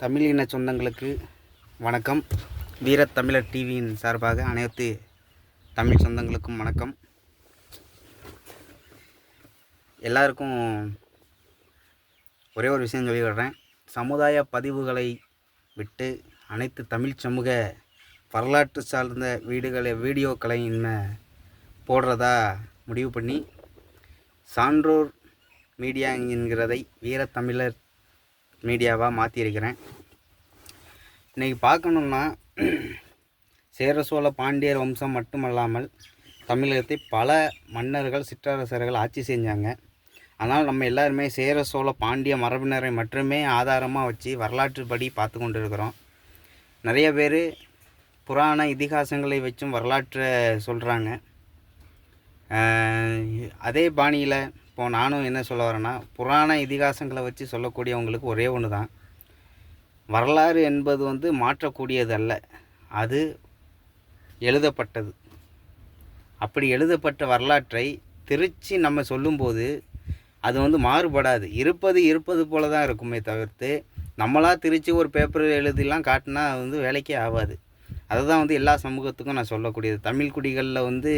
தமிழ் இன சொந்தங்களுக்கு வணக்கம். வீரத்தமிழர் டிவியின் சார்பாக அனைத்து தமிழ் சொந்தங்களுக்கும் வணக்கம். எல்லாருக்கும் ஒரே ஒரு விஷயம் சொல்லிவிடுறேன். சமுதாய பதிவுகளை விட்டு அனைத்து தமிழ் சமூக வரலாற்று சார்ந்த வீடுகளை வீடியோக்களை இன்னும் போடுறதா முடிவு பண்ணி சான்றோர் மீடியா என்கிறதை வீரத்தமிழர் மீடியாவாக மாற்றியிருக்கிறேன் இன்றைக்கி பார்க்கணுன்னா சேர சோழ பாண்டியர் வம்சம் மட்டுமல்லாமல் தமிழகத்தை பல மன்னர்கள் சிற்றரசர்கள் ஆட்சி செஞ்சாங்க. ஆனால் நம்ம எல்லாருமே சேர சோழ பாண்டிய மரபினரை மட்டுமே ஆதாரமாக வச்சு வரலாற்றுப்படி பார்த்து கொண்டு இருக்கிறோம் நிறைய பேர் புராண இதிகாசங்களை வச்சும் வரலாற்றை சொல்கிறாங்க அதே பாணியில் இப்போ நானும் என்ன சொல்ல வரேன்னா புராண இதிகாசங்களை வச்சு சொல்லக்கூடியவங்களுக்கு ஒரே ஒன்று தான். வரலாறு என்பது வந்து மாற்றக்கூடியது அல்ல அது எழுதப்பட்டது. அப்படி எழுதப்பட்ட வரலாற்றை திருச்சி நம்ம சொல்லும்போது அது வந்து மாறுபடாது. இருப்பது இருப்பது போல தான் இருக்குமே தவிர்த்து நம்மளாக திருச்சி ஒரு பேப்பர் எழுதிலாம் காட்டினா அது வந்து வேலைக்கே ஆகாது. அதுதான் வந்து எல்லா சமூகத்துக்கும் நான் சொல்லக்கூடியது. தமிழ் குடிகளில் வந்து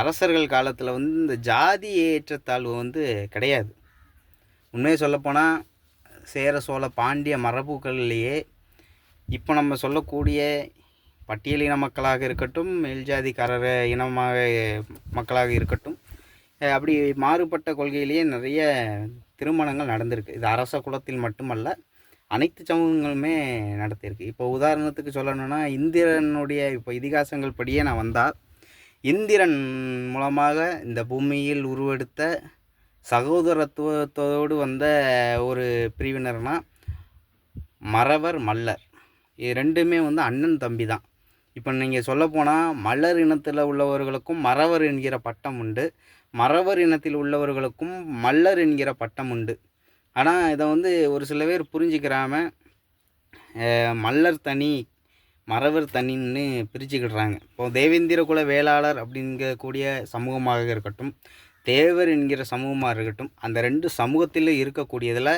அரசர்கள் காலத்தில் வந்து இந்த ஜாதி ஏற்றத்தாழ்வு வந்து கிடையாது. உண்மையை சொல்லப்போனால் சேர சோழ பாண்டிய மரபுகள்லேயே இப்போ நம்ம சொல்லக்கூடிய பட்டியலின மக்களாக இருக்கட்டும் மேல்ஜாதிக்காரர் இனமாக மக்களாக இருக்கட்டும் அப்படி மாறுபட்ட கொள்கையிலேயே நிறைய திருமணங்கள் நடந்திருக்கு. இது அரச குலத்தில் மட்டுமல்ல அனைத்து சமூகங்களுமே நடத்தியிருக்கு. இப்போ உதாரணத்துக்கு சொல்லணும்னா இந்திரனுடைய இப்போ இதிகாசங்கள் படியே நான் வந்தால் இந்திரன் மூலமாக இந்த பூமியில் உருவெடுத்த சகோதரத்துவத்தோடு வந்த ஒரு பிரிவினர்னா மறவர் மல்லர். இது ரெண்டுமே வந்து அண்ணன் தம்பி தான். இப்போ நீங்கள் சொல்லப்போனால் மல்லர் இனத்தில் உள்ளவர்களுக்கும் மறவர் என்கிற பட்டம் உண்டு. மறவர் இனத்தில் உள்ளவர்களுக்கும் மல்லர் என்கிற பட்டம் உண்டு. ஆனால் இதை வந்து ஒரு சில பேர் புரிஞ்சுக்கிறாம மல்லர் தனி மறவர் தனின்னு பிரிச்சுக்கிடுறாங்க. இப்போ தேவேந்திர குல வேளாளர் அப்படிங்கக்கூடிய சமூகமாக இருக்கட்டும் தேவர் என்கிற சமூகமாக இருக்கட்டும் அந்த ரெண்டு சமூகத்தில் இருக்கக்கூடியதில்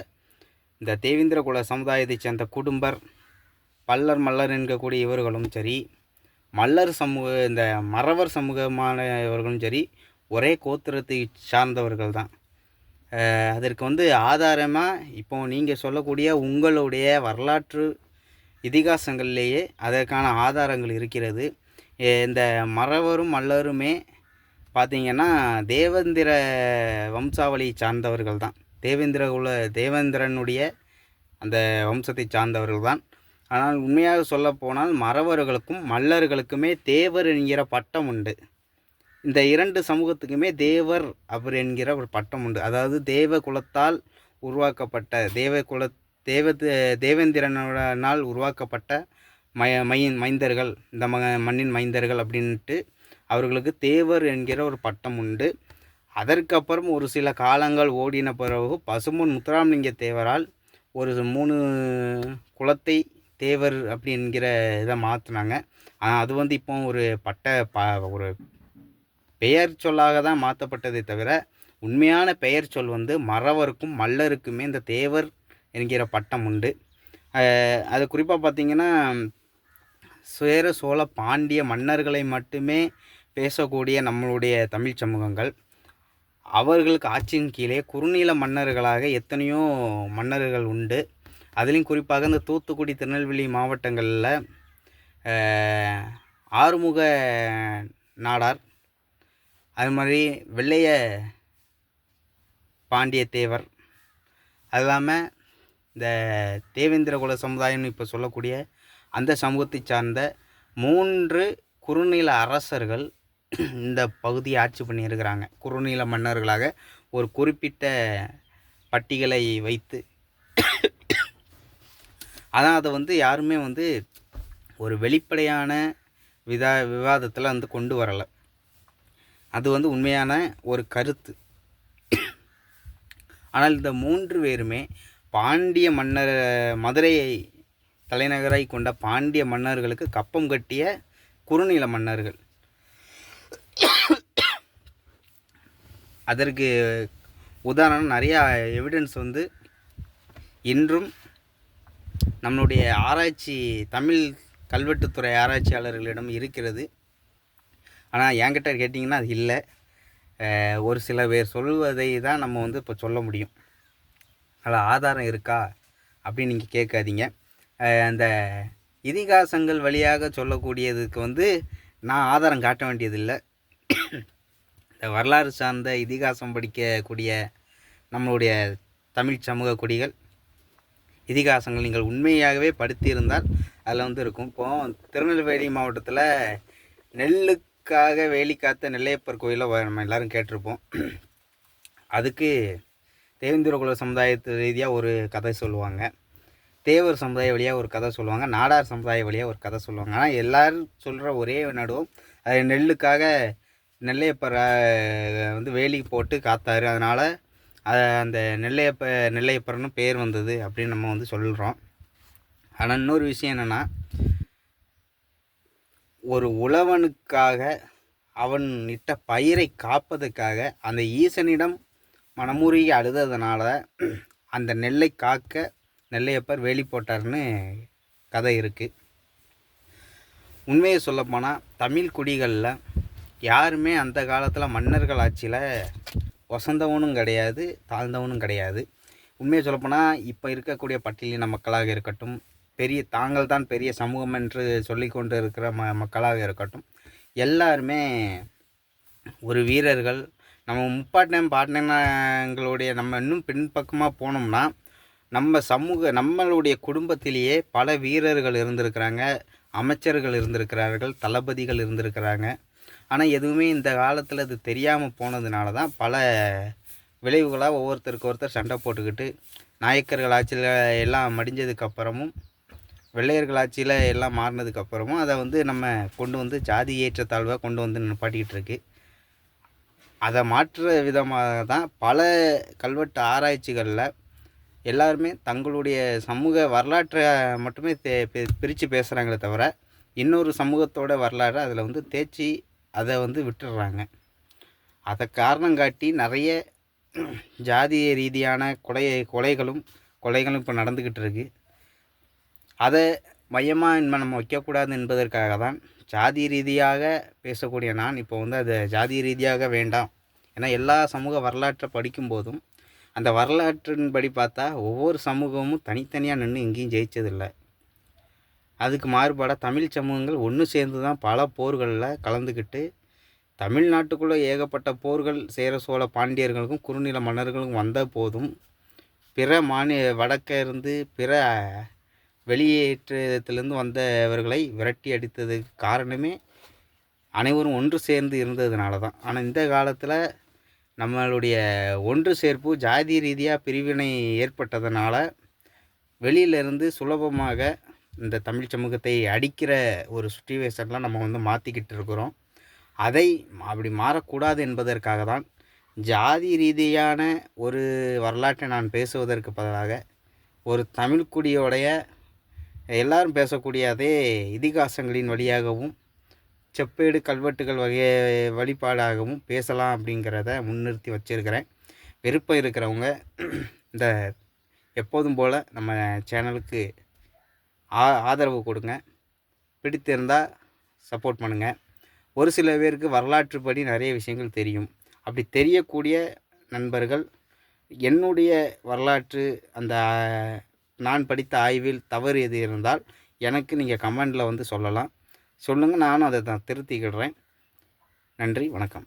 இந்த தேவேந்திர குல சமுதாயத்தைச் சேர்ந்த குடும்பர் பல்லர் மல்லர் என்கக்கூடிய இவர்களும் சரி மல்லர் சமூக இந்த மறவர் சமூகமான இவர்களும் சரி ஒரே கோத்திரத்தை சார்ந்தவர்கள் தான். அதற்கு வந்து ஆதாரமாக இப்போ நீங்கள் சொல்லக்கூடிய உங்களுடைய வரலாற்று இதிகாசங்கள்லேயே அதற்கான ஆதாரங்கள் இருக்கிறது. இந்த மறவரும் மல்லருமே பார்த்திங்கன்னா தேவேந்திர வம்சாவளி சார்ந்தவர்கள் தான். தேவேந்திர குல தேவேந்திரனுடைய அந்த வம்சத்தை சார்ந்தவர்கள் தான். ஆனால் உண்மையாக சொல்லப்போனால் மறவர்களுக்கும் மல்லர்களுக்குமே தேவர் என்கிற பட்டம் உண்டு. இந்த இரண்டு சமூகத்துக்குமே தேவர் அவர் என்கிற ஒரு பட்டம் உண்டு. அதாவது தேவ குலத்தால் உருவாக்கப்பட்ட தேவ குல தேவ தேவேந்திரனால் உருவாக்கப்பட்ட மய மையின் மைந்தர்கள் இந்த ம மண்ணின் மைந்தர்கள் அப்படின்ட்டு அவர்களுக்கு தேவர் என்கிற ஒரு பட்டம் உண்டு. அதற்கப்புறம் ஒரு சில காலங்கள் ஓடின பிறகு பசும்பொன் முத்துராமலிங்க தேவரால் ஒரு மூணு குலத்தை தேவர் அப்படி என்கிற இதை மாற்றினாங்க ஆனால் அது வந்து இப்போ ஒரு பட்ட ப ஒரு பெயர் சொல்லாக தான் மாற்றப்பட்டதே தவிர உண்மையான பெயர் சொல் வந்து மறவருக்கும் மல்லருக்குமே இந்த தேவர் என்கிற பட்டம் உண்டு. அது குறிப்பாக பார்த்தீங்கன்னா சேர சோழ பாண்டிய மன்னர்களை மட்டுமே பேசக்கூடிய நம்மளுடைய தமிழ் சமூகங்கள். அவர்களுக்கு ஆட்சியின் கீழே குறுநில மன்னர்களாக எத்தனையோ மன்னர்கள் உண்டு. அதுலேயும் குறிப்பாக இந்த தூத்துக்குடி திருநெல்வேலி மாவட்டங்களில் ஆறுமுக நாடார் அது மாதிரி வெள்ளைய பாண்டிய தேவர் அது இல்லாமல் இந்த தேவேந்திர குல சமுதாயம்னு இப்போ சொல்லக்கூடிய அந்த சமூகத்தை சார்ந்த மூன்று குறுநில அரசர்கள் இந்த பகுதியை ஆட்சி பண்ணியிருக்கிறாங்க. குறுநில மன்னர்களாக ஒரு குறிப்பிட்ட பட்டிகளை வைத்து ஆனால் அதை வந்து யாருமே வந்து ஒரு வெளிப்படையான விதா விவாதத்தில் வந்து கொண்டு வரலை. அது வந்து உண்மையான ஒரு கருத்து. ஆனால் இந்த மூன்று பேருமே பாண்டிய மன்னர் மதுரையை தலைநகரை கொண்ட பாண்டிய மன்னர்களுக்கு கப்பம் கட்டிய குறுநில மன்னர்கள். அதற்கு உதாரணம் நிறையா எவிடன்ஸ் வந்து இன்றும் நம்மளுடைய ஆராய்ச்சி தமிழ் கல்வெட்டுத்துறை ஆராய்ச்சியாளர்களிடம் இருக்கிறது. ஆனால் என்கிட்ட கேட்டிங்கன்னா அது இல்லை. ஒரு சில பேர் சொல்வதை தான் நம்ம வந்து இப்போ சொல்ல முடியும். அதில் ஆதாரம் இருக்கா அப்படின்னு நீங்கள் கேட்காதீங்க. அந்த இதிகாசங்கள் வழியாக சொல்லக்கூடியதுக்கு வந்து நான் ஆதாரம் காட்ட வேண்டியதில்லை. இந்த வரலாறு சார்ந்த இதிகாசம் படிக்கக்கூடிய நம்மளுடைய தமிழ் சமூக குடிகள் இதிகாசங்கள் நீங்கள் உண்மையாகவே படித்திருந்தால் அதில் வந்து இருக்கும். இப்போ திருநெல்வேலி மாவட்டத்தில் நெல்லுக்காக வேலி காத்த நெல்லையப்பர் கோயிலை நம்ம எல்லாரும் கேட்டிருப்போம். அதுக்கு தேவேந்திர குல சமுதாயத்து ரீதியாக ஒரு கதை சொல்லுவாங்க. தேவர் சமுதாய வழியாக ஒரு கதை சொல்லுவாங்க. நாடார் சமுதாய வழியாக ஒரு கதை சொல்லுவாங்க. ஆனால் எல்லோரும் சொல்கிற ஒரே நடுவும் அது நெல்லுக்காக நெல்லையப்பர் வந்து வேலி போட்டு காத்தாரு. அதனால் அந்த நெல்லையப்ப நெல்லையப்பர்னு பேர் வந்தது அப்படின்னு நம்ம வந்து சொல்கிறோம் ஆனால் இன்னொரு விஷயம் என்னென்னா ஒரு உழவனுக்காக அவன் இட்ட பயிரை காப்பதற்காக அந்த ஈசனிடம் மனமுருகி அழுததுனால அந்த நெல்லை காக்க நெல்லையப்பர் வேலி போட்டார்னு கதை இருக்குது உண்மையை சொல்லப்போனால் தமிழ் குடிகளில் யாருமே அந்த காலத்தில் மன்னர்கள் ஆட்சியில் வசந்தவனும் கிடையாது தாழ்ந்தவனும் கிடையாது. உண்மையை சொல்லப்போனால் இப்போ இருக்கக்கூடிய பட்டியலின மக்களாக இருக்கட்டும் பெரிய தாங்கள் தான் பெரிய சமூகம் என்று சொல்லிக்கொண்டு இருக்கிற ம மக்களாக இருக்கட்டும் எல்லாருமே ஒரு வீரர்கள் நம்ம முப்பாட்டினம் பாட்டினங்களுடைய நம்ம இன்னும் பின்பக்கமாக போனோம்னா நம்ம சமூக நம்மளுடைய குடும்பத்திலேயே பல வீரர்கள் இருந்திருக்கிறாங்க அமைச்சர்கள் இருந்திருக்கிறார்கள் தளபதிகள் இருந்திருக்கிறாங்க. ஆனால் எதுவுமே இந்த காலத்தில் அது தெரியாமல் போனதுனால தான் பல விளைவுகளாக ஒவ்வொருத்தருக்கு ஒருத்தர் சண்டை போட்டுக்கிட்டு நாயக்கர்கள் ஆட்சியில் எல்லாம் மடிஞ்சதுக்கப்புறமும் வெள்ளையர்கள் ஆட்சியில் எல்லாம் மாறினதுக்கப்புறமும் அதை வந்து நம்ம கொண்டு வந்து ஜாதி ஏற்றத்தாழ்வாக கொண்டு வந்து நிப்பாட்டிக்கிட்டு இருக்குது அதை மாற்றுற விதமாக தான் பல கல்வெட்டு ஆராய்ச்சிகளில் எல்லாருமே தங்களுடைய சமூக வரலாற்றை மட்டுமே பிரித்து பேசுகிறாங்களே தவிர இன்னொரு சமூகத்தோட வரலாறு அதில் வந்து தேய்ச்சி அதை வந்து விட்டுடுறாங்க. அதை காரணம் காட்டி நிறைய ஜாதிய ரீதியான கொலை கொலைகளும் கொலைகளும் இப்போ நடந்துக்கிட்டு இருக்குது அதை மையமாக இன்ப நம்ம வைக்கக்கூடாது என்பதற்காக தான் ஜாதி ரீதியாக பேசக்கூடிய நான் இப்போ வந்து அதை ஜாதி ரீதியாக வேண்டாம். ஏன்னா எல்லா சமூக வரலாற்றை படிக்கும்போதும் அந்த வரலாற்றின்படி பார்த்தா ஒவ்வொரு சமூகமும் தனித்தனியாக நின்று எங்கேயும் ஜெயிச்சதில்லை. அதுக்கு மாறுபாடாக தமிழ் சமூகங்கள் ஒன்று சேர்ந்து தான் பல போர்களில் கலந்துக்கிட்டு தமிழ்நாட்டுக்குள்ளே ஏகப்பட்ட போர்கள் சேர சோழ பாண்டியர்களுக்கும் குறுநில மன்னர்களுக்கும் வந்த போதும் பிற மாநில வடக்க இருந்து பிற வெளியேற்றத்திலிருந்து வந்தவர்களை விரட்டி அடித்ததுக்கு காரணமே அனைவரும் ஒன்று சேர்ந்து இருந்ததுனால தான். ஆனால் இந்த காலத்தில் நம்மளுடைய ஒன்று சேர்ப்பு ஜாதி ரீதியாக பிரிவினை ஏற்பட்டதுனால வெளியிலேருந்து சுலபமாக இந்த தமிழ் சமூகத்தை அடிக்கிற ஒரு சுச்சுவேஷன்லாம் நம்ம வந்து மாற்றிக்கிட்டு இருக்கிறோம். அதை அப்படி மாறக்கூடாது என்பதற்காக தான் ஜாதி ரீதியான ஒரு வரலாற்றை நான் பேசுவதற்கு பதிலாக ஒரு தமிழ்க்குடியோடைய எல்லாரும் பேசக்கூடிய அதே இதிகாசங்களின் வழியாகவும் செப்பேடு கல்வெட்டுகள் வகை வழிபாடாகவும் பேசலாம் அப்படிங்கிறத முன்னிறுத்தி வச்சுருக்கிறேன். விருப்பம் இருக்கிறவங்க இந்த எப்போதும் போல் நம்ம சேனலுக்கு ஆ ஆதரவு கொடுங்க. பிடித்திருந்தால் சப்போர்ட் பண்ணுங்கள் ஒரு சில பேருக்கு வரலாற்றுப்படி நிறைய விஷயங்கள் தெரியும். அப்படி தெரியக்கூடிய நண்பர்கள் என்னுடைய வரலாற்று அந்த நான் படித்த ஆய்வில் தவறு எது இருந்தால் எனக்கு நீங்கள் கமெண்டில் வந்து சொல்லலாம். சொல்லுங்கள் நானும் அதை தான் திருத்திக்கிடுறேன். நன்றி வணக்கம்.